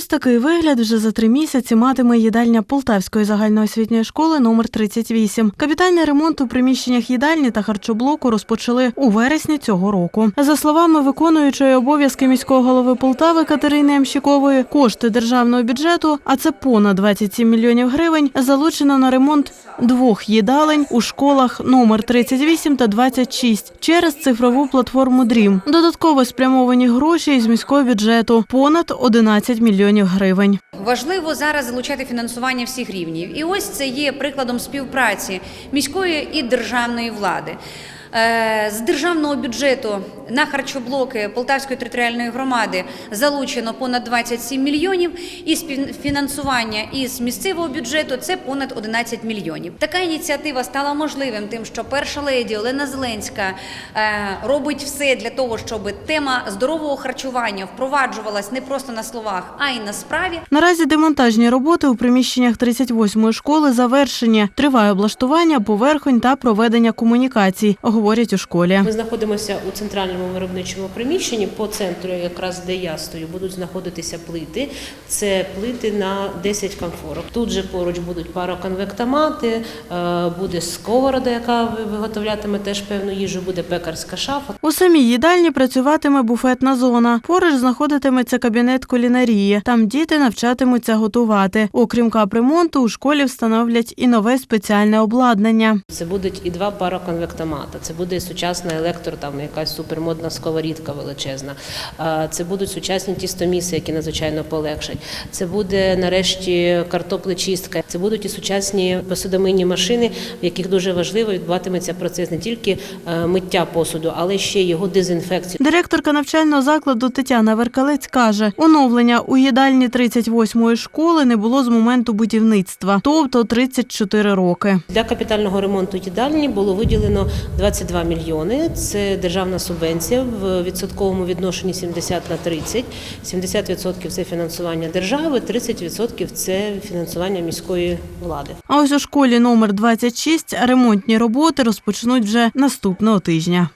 Ось такий вигляд вже за три місяці матиме їдальня Полтавської загальноосвітньої школи номер 38. Капітальний ремонт у приміщеннях їдальні та харчоблоку розпочали у вересні цього року. За словами виконуючої обов'язки міського голови Полтави Катерини Ямщикової, кошти державного бюджету, а це понад 27 мільйонів гривень, залучено на ремонт двох їдалень у школах номер 38 та 26 через цифрову платформу Дрім. Додатково спрямовані гроші із міського бюджету понад 11 мільйонів гривень. Важливо зараз залучати фінансування всіх рівнів. І ось це є прикладом співпраці міської і державної влади. Е, З державного бюджету на харчоблоки Полтавської територіальної громади залучено понад 27 мільйонів, і фінансування із місцевого бюджету це понад 11 мільйонів. Така ініціатива стала можливим тим, що перша леді Олена Зеленська е, робить все для того, щоб тема здорового харчування впроваджувалась не просто на словах, а й на справі. Наразі демонтажні роботи у приміщеннях 38-ї школи завершені. Триває облаштування, поверхонь та проведення комунікацій, говорять у школі. Ми знаходимося у центральному виробничому приміщенні. По центру, якраз де я стою, будуть знаходитися плити. Це плити на 10 комфорок. Тут же поруч будуть пароконвектомати, е, буде сковорода, яка виготовлятиме теж певну їжу, буде пекарська шафа. У самій їдальні працюватиме буфетна зона. Поруч знаходитиметься кабінет кулінарії. Там діти навчатимуться готувати. Окрім капремонту, у школі встановлять і нове спеціальне обладнання. Це будуть і два пароконвектомата. Це буде сучасна електро, там якась супермодна сковорідка величезна. Це будуть сучасні тістоміси, які надзвичайно полегшать. Це буде нарешті картоплечистка. Це будуть і сучасні посудомийні машини, в яких дуже важливо відбуватиметься процес не тільки е, миття посуду, але ще його дезінфекції. Директорка навчального закладу Тетяна Веркалець каже, оновлення у їдальні 38-ї школи не було з моменту будівництва, тобто 34 роки. Для капітального ремонту їдальні було виділено 22 мільйони. Це державна субвенція в відсотковому відношенні 70 на 30. 70% – це фінансування держави, 30% – це фінансування міської влади. А ось у школі номер 26 ремонтні роботи розпочнуть вже наступного тижня.